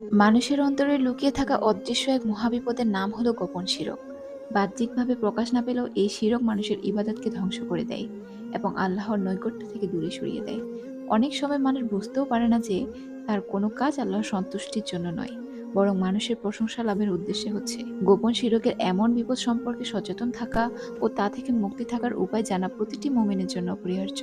মানুষের অন্তরে লুকিয়ে থাকা অদৃশ্য এক মহাবিপদের নাম হলো গোপন শিরক। বাহ্যিকভাবে প্রকাশ না পেলেও এই শিরক মানুষের ইবাদতকে ধ্বংস করে দেয় এবং আল্লাহর নৈকট্য থেকে দূরে সরিয়ে দেয়। অনেক সময় মানুষ বুঝতেও পারে না যে তার কোনো কাজ আল্লাহর সন্তুষ্টির জন্য নয়, বরং মানুষের প্রশংসা লাভের উদ্দেশ্যে হচ্ছে। গোপন শিরকের এমন বিপদ সম্পর্কে সচেতন থাকা ও তা থেকে মুক্তি থাকার উপায় জানা প্রতিটি মোমেনের জন্য অপরিহার্য।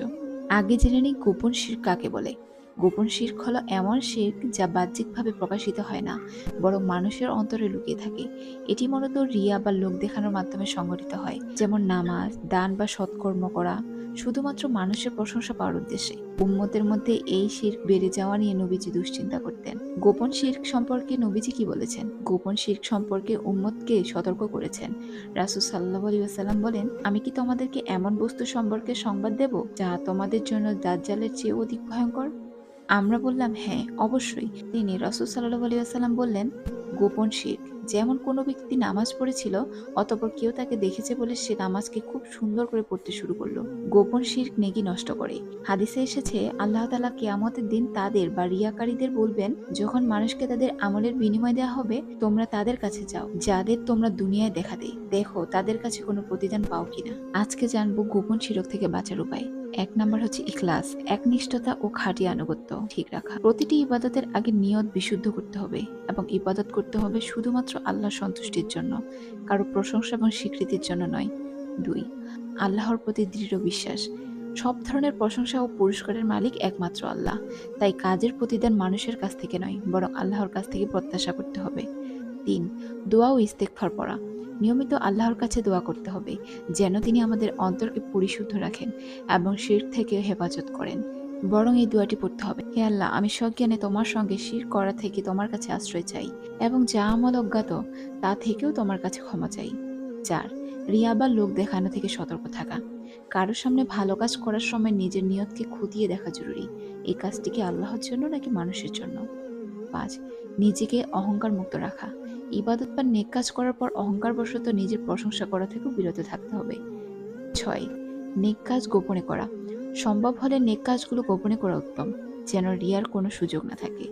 আগে জেনে নিই গোপন শির কাকে বলে। গোপন শির্ক হলো এমন শির্ক যা বাহ্যিকভাবে প্রকাশিত হয় না, বরং মানুষের অন্তরে লুকিয়ে থাকে। এটি মূলত রিয়া বা লোক দেখানোর মাধ্যমে সংগঠিত হয়, যেমন নামাজ, দান বা সৎকর্ম করা, শুধুমাত্র মানুষের প্রশংসা পাওয়ার উদ্দেশ্যে। উম্মতের মধ্যে এই শির্ক বেড়ে যাওয়া নিয়ে নবীজি দুশ্চিন্তা করতেন। গোপন শির্ক সম্পর্কে নবীজি কি বলেছেন? গোপন শির্ক সম্পর্কে উম্মতকে সতর্ক করেছেন। রাসুল সাল্লাহ আলী আসাল্লাম বলেন, আমি কি তোমাদেরকে এমন বস্তু সম্পর্কে সংবাদ দেব যা তোমাদের জন্য দাজ্জালের চেয়ে অধিক ভয়ঙ্কর? আমরা বললাম হ্যাঁ অবশ্যই। তিনি রসুল সাল্লাহ আলিয়াল্লাম বললেন, গোপন শির্ক যেমন কোনো ব্যক্তি নামাজ পড়েছিল, অতপর কেউ তাকে দেখেছে বলে সে নামাজকে খুব সুন্দর করে পড়তে শুরু করল। গোপন শির্ক নেকি নষ্ট করে। হাদিসে এসেছে, আল্লাহ তালা কেয়ামতের দিন তাদের বা রিয়াকারীদের বলবেন, যখন মানুষকে তাদের আমলের বিনিময় দেওয়া হবে, তোমরা তাদের কাছে যাও, যাদের তোমরা দুনিয়ায় দেখাতে। দেখো, তাদের কাছে কোনো প্রতিদান পাও কিনা। আজকে জানব গোপন শিরক থেকে বাঁচার উপায়। এক নম্বর হচ্ছে ইখলাস, একনিষ্ঠতা ও খাঁটি আনুগত্য ঠিক রাখা। প্রতিটি ইবাদতের আগে নিয়ত বিশুদ্ধ করতে হবে এবং ইবাদত করতে হবে শুধুমাত্র আল্লাহ সন্তুষ্টির জন্য, কারও প্রশংসা এবং স্বীকৃতির জন্য নয়। দুই, আল্লাহর প্রতি দৃঢ় বিশ্বাস। সব ধরনের প্রশংসা ও পুরস্কারের মালিক একমাত্র আল্লাহ। তাই কাজের প্রতিদান মানুষের কাছ থেকে নয়, বরং আল্লাহর কাছ থেকে প্রত্যাশা করতে হবে। তিন, দোয়া ও ইস্তেকফার পড়া। নিয়মিত আল্লাহর কাছে দোয়া করতে হবে, যেন তিনি আমাদের অন্তরকে পরিশুদ্ধ রাখেন এবং শির থেকে হেফাজত করেন। বরং এই দোয়াটি পড়তে হবে, হে আল্লাহ, আমি সজ্ঞানে তোমার সঙ্গে শির করা থেকে তোমার কাছে আশ্রয় চাই এবং যা আমল অজ্ঞাত, তা থেকেও তোমার কাছে ক্ষমা চাই। চার, রিয়া বা লোক দেখানো থেকে সতর্ক থাকা। কারোর সামনে ভালো কাজ করার সময় নিজের নিয়তকে খুঁটিয়ে দেখা জরুরি। এই কাজটি কি আল্লাহর জন্য নাকি মানুষের জন্য? পাঁচ, নিজেকে অহংকার মুক্ত রাখা। ইবাদত বা নেক কাজ করার পর অহংকার বশত নিজের প্রশংসা করা থেকেও বিরত থাকতে হবে। ছয়, নেক কাজ গোপনে করা। সম্ভব হলে নেক কাজগুলো গোপনে করা উত্তম, যেন রিয়ার কোনো সুযোগ না থাকে।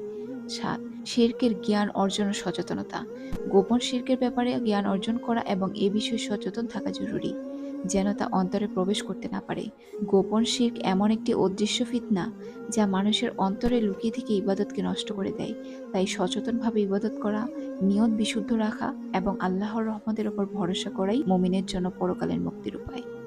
সাত, শির্কের জ্ঞান অর্জন ও সচেতনতা। গোপন শির্কের ব্যাপারে জ্ঞান অর্জন করা এবং এ বিষয়ে সচেতন থাকা জরুরি। যেন তা অন্তরে প্রবেশ করতে না পারে। গোপন শির্ক এমন একটি অদৃশ্য ফিতনা যা মানুষের অন্তরে লুকিয়ে থেকে ইবাদতকে নষ্ট করে দেয়। তাই সচেতনভাবে ইবাদত করা, নিয়ত বিশুদ্ধ রাখা এবং আল্লাহর রহমতের ওপর ভরসা করাই মোমিনের জন্য পরকালের মুক্তির উপায়।